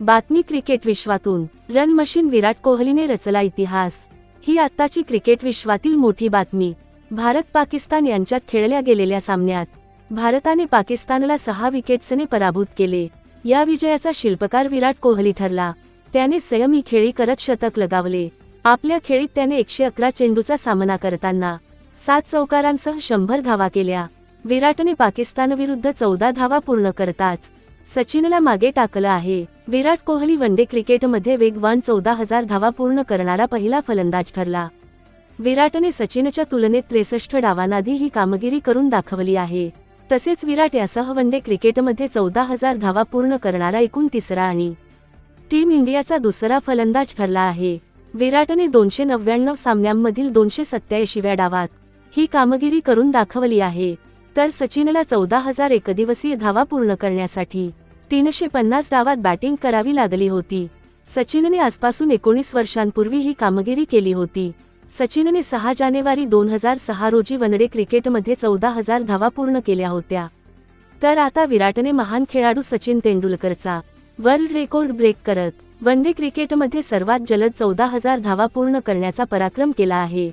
बातमी क्रिकेट विश्वातून. Run machine Virat कोहलीने रचला इतिहास. ही आत्ताची क्रिकेट विश्वातील मोठी बातमी. भारत पाकिस्तान यांच्यात खेळल्या गेलेल्या सामन्यात. भारताने पाकिस्तानला सहा विकेट्सने पराभूत केले. या विजयाचा शिल्पकार विराट कोहली ठरला. त्याने संयमी खेळी करत शतक लगावले. आपल्या खेळीत त्याने एकशे अकरा चेंडूचा सामना करताना सात चौकारांसह शंभर धावा केल्या. विराटने पाकिस्तानविरुद्ध चौदा धावा पूर्ण करताच सचिनला मागे टाकलं आहे. विराट कोहली वनडे क्रिकेटमध्ये वेगवान चौदा हजार धावा पूर्ण करणारा पहिला फलंदाज ठरला. विराटने सचिनच्या तुलनेत त्रेसष्ट डावांआधी ही कामगिरी करून दाखवली आहे. तसेच विराट यासह वनडे क्रिकेटमध्ये चौदा हजार धावा पूर्ण करणारा एकूण तिसरा आणि टीम इंडियाचा दुसरा फलंदाज ठरला आहे. विराटने दोनशे नव्याण्णव सामन्यांमधील दोनशे सत्याऐंशीव्या डावात ही कामगिरी करून दाखवली आहे. तर सचिनला चौदा हजार एकदिवसीय धावा पूर्ण करण्यासाठी तीनशे पन्नास डावात बॅटिंग करावी लागली होती. सचिनने आजपासून एकोणीस वर्षांपूर्वी ही कामगिरी केली होती. सचिनने सहा जानेवारी दोन हजार सहा रोजी वनडे क्रिकेटमध्ये चौदा हजार धावा पूर्ण केल्या होत्या. तर आता विराटने महान खेळाडू सचिन तेंडुलकरचा वर्ल्ड रेकॉर्ड ब्रेक करत वनडे क्रिकेटमध्ये सर्वात जलद चौदा हजार धावा पूर्ण करण्याचा पराक्रम केला आहे.